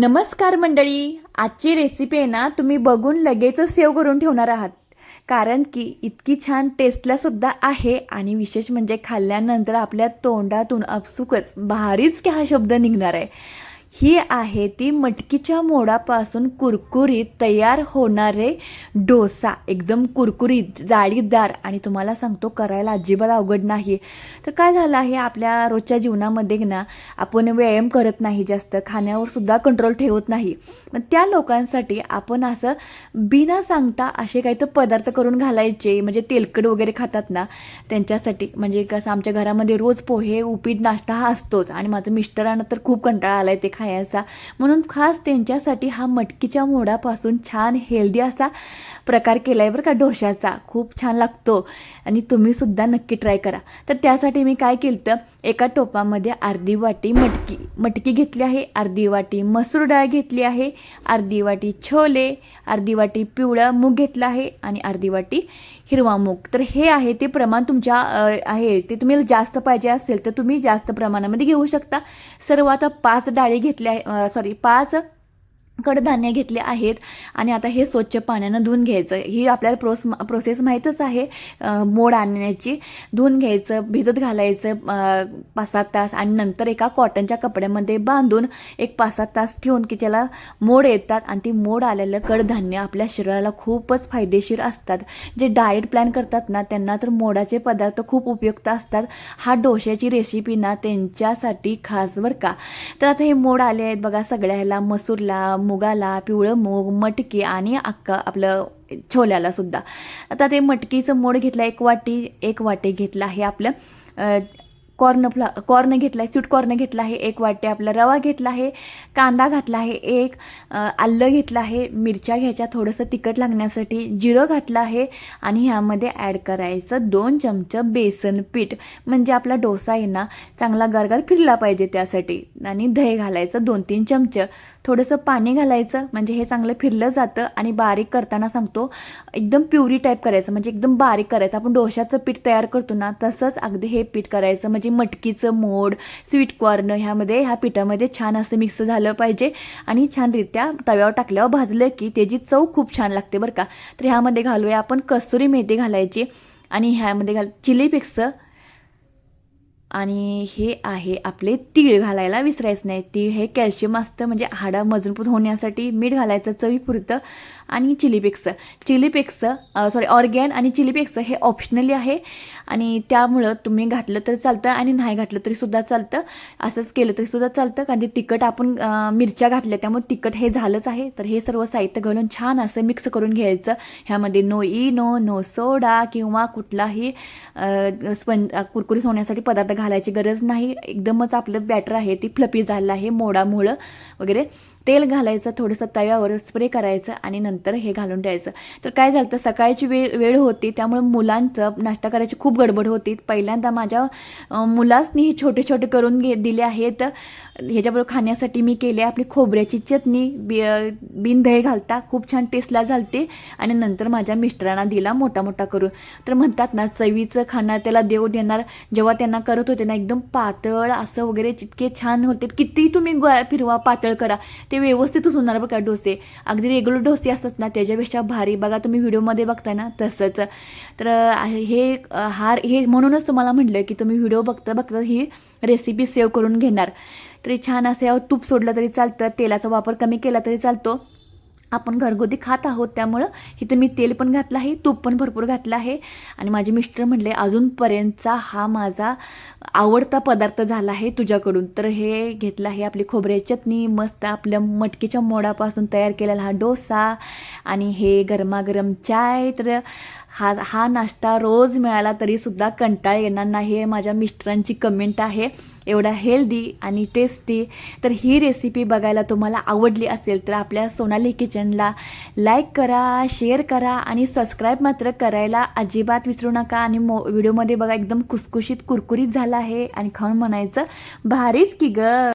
नमस्कार मंडळी. आजची रेसिपी आहे ना तुम्ही बघून लगेचच सेव करून ठेवणार आहात. कारण की इतकी छान टेस्टला सुद्धा आहे आणि विशेष म्हणजे खाल्ल्यानंतर आपल्या तोंडातून अपसुकच भारीच की हा शब्द निघणार आहे. ही आहे ती मटकीच्या मोडापासून कुरकुरीत तयार होणारे डोसा. एकदम कुरकुरीत जाळीदार. आणि तुम्हाला सांगतो करायला अजिबात अवघड नाही तर काय झालं आहे आपल्या रोजच्या जीवनामध्ये ना आपण व्यायाम करत नाही जास्त खाण्यावर सुद्धा कंट्रोल ठेवत नाही. मग त्या लोकांसाठी आपण असं बिना सांगता असे काही तर पदार्थ करून घालायचे म्हणजे तेलकट वगैरे खातात ना त्यांच्यासाठी. म्हणजे कसं आमच्या घरामध्ये रोज पोहे उपीट नाश्ता हा असतोच. आणि माझं मिस्टरांना तर खूप कंटाळा आलाय ते खायचा. म्हणून खास त्यांच्यासाठी हा मटकीच्या मोडापासून छान हेल्दी असा प्रकार केला आहे बरं का डोशाचा. खूप छान लागतो. आणि तुम्ही सुद्धा नक्की ट्राय करा. तर त्यासाठी मी काय केलं तर एका टोपामध्ये अर्धी वाटी मटकी मटकी घेतली आहे अर्धी वाटी मसूर डाळ घेतली आहे अर्धी वाटी छोले अर्धी वाटी पिवळा मूग घेतला आहे आणि अर्धी वाटी हिरवा मूग. तर हे आहे ते प्रमाण तुमच्या आहे. ते तुम्ही जास्त पाहिजे असेल तर तुम्ही जास्त प्रमाणामध्ये घेऊ शकता. सर्व आता पाच डाळी घेतल्या सॉरी पाच कडधान्य घेतले आहेत आणि आता हे स्वच्छ पाण्यानं धुवून घ्यायचं. ही आपल्याला प्रोस प्रोसेस माहीतच आहे. मोड आणण्याची. धुवून घ्यायचं भिजत घालायचं पाच सात तास आणि नंतर एका कॉटनच्या कपड्यामध्ये बांधून एक पाच सात तास ठेवून की त्याला मोड येतात आणि ती मोड आलेलं कडधान्य आपल्या शरीराला खूपच फायदेशीर असतात. जे डाएट प्लॅन करतात ना त्यांना तर मोडाचे पदार्थ खूप उपयुक्त असतात. हा डोश्याची रेसिपी ना त्यांच्यासाठी खास बरं का. तर आता हे मोड आले आहेत बघा सगळ्या ह्याला मसूरला मुगाला पिवळं मूग मटकी आणि अक्का आपलं छोल्याला सुद्धा. आता ते मटकीचं मोड घेतलं एक वाटी एक वाटी घेतला हे आपलं कॉर्न फ्ला कॉर्न घेतला आहे स्वीट कॉर्न घेतला आहे एक वाटी आपला रवा घेतला आहे कांदा घातला आहे एक आल्लं आलं घेतलं आहे मिरच्या घ्यायच्या थोडंसं तिखट लागण्यासाठी जिरं घातलं आहे आणि ह्यामध्ये ॲड करायचं दोन चमचं बेसन पीठ. म्हणजे आपला डोसा आहे ना चांगला गरगर फिरला पाहिजे त्यासाठी. आणि दही घालायचं दोन तीन चमचं. थोडंसं पाणी घालायचं म्हणजे हे चांगलं फिरलं जातं आणि बारीक करताना सांगतो एकदम प्युरी टाईप करायचं म्हणजे एकदम बारीक करायचं. आपण डोशाचं पीठ तयार करतो ना तसंच अगदी हे पीठ करायचं. म्हणजे मटकीचं मोड स्वीट कॉर्न ह्यामध्ये ह्या पिठामध्ये छान असं मिक्स झालं पाहिजे. आणि छानरित्या तव्यावर टाकल्यावर भाजलं की त्याची चव खूप छान लागते बरं का. तर ह्यामध्ये घालूया आपण कसुरी मेथी घालायची. आणि ह्यामध्ये घाल चिली फ्लेक्स आणि हे आहे आपले तीळ घालायला विसरायचं नाही. तीळ हे कॅल्शियम असतं म्हणजे हाडं मजबूत होण्यासाठी मीठ घालायचं चवीपुरतं आणि चिलीपेक्स चिलीपेक्स सॉरी ऑर्गॅन आणि चिलीपेक्स हे ऑप्शनली आहे. आणि त्यामुळं तुम्ही घातलं तर चालतं आणि नाही घातलं तरी सुद्धा चालतं. असंच केलं तरी सुद्धा चालतं कारण ते तिखट आपण मिरच्या घातल्या त्यामुळे तिखट हे झालंच आहे. तर हे सर्व साहित्य घालून छान असं मिक्स करून घ्यायचं. ह्यामध्ये नो इनो नो सोडा किंवा कुठलाही स्पंज कुरकुरीस कुरकुरीत होण्यासाठी पदार्थ घालायची गरज नाही. एकदमच आपलं बॅटर आहे ती फ्लपी झालं आहे मोडामुळं वगैरे. तेल घालायचं थोडंसं तव्यावर स्प्रे करायचं आणि नंतर हे घालून द्यायचं तर काय झालं तर सकाळची वेळ वेळ होती त्यामुळे मुलांचं नाश्ता करायची खूप गडबड होती. पहिल्यांदा माझ्या मुलासनी हे छोटे छोटे करून घे दिले आहेत. ह्याच्याबरोबर खाण्यासाठी मी केले आपली खोबऱ्याची चटणी बि बिन दही घालता खूप छान टेस्टला झालते. आणि नंतर माझ्या मिस्टरांना दिला मोठा मोठा करून. तर म्हणतात ना चवीचं खाणार त्याला देव देणार जेव्हा त्यांना करत होते ना एकदम पातळ असं वगैरे जितके छान होते कितीही तुम्ही गोळा फिरवा पातळ करा ते व्यवस्थितच होणार बघा डोसे. अगदी रेग्युलर डोसे असतात ना त्याच्यापेक्षा भारी. बघा तुम्ही व्हिडिओमध्ये बघताय ना तसंच. तर हे हार हे म्हणूनच तुम्हाला म्हटलं की तुम्ही व्हिडिओ बघता बघता ही रेसिपी सेव्ह करून घेणार. तरी छान असं तूप सोडलं तरी चालतं तेलाचा वापर कमी केला तरी चालतो. आपण घरगुती खात आहोत त्यामुळं इथं मी तेल पण घातलं आहे तूप पण भरपूर घातलं आहे. आणि माझे मिस्टर म्हणले अजूनपर्यंतचा हा माझा आवडता पदार्थ झाला आहे तुझ्याकडून. तर हे घेतलं आहे आपली खोबऱ्याची चटणी मस्त आपल्या मटकीच्या मोडापासून तयार केलेला हा डोसा आणि हे गरमागरम चाय. तर हा हा नाश्ता रोज मिळाला तरीसुद्धा कंटाळ येणार नाही. हे माझ्या मिस्टरांची कमेंट आहे. एवढा हेल्दी आणि टेस्टी तर ही रेसिपी बघायला तुम्हाला आवडली असेल तर आपल्या सोनाली किचनला लाईक करा शेअर करा आणि सबस्क्राईब मात्र करायला अजिबात विसरू नका. आणि मो व्हिडिओमध्ये बघा एकदम कुसकुशीत कुरकुरीत झाला आहे आणि खाऊन म्हणायचं भारीच की ग.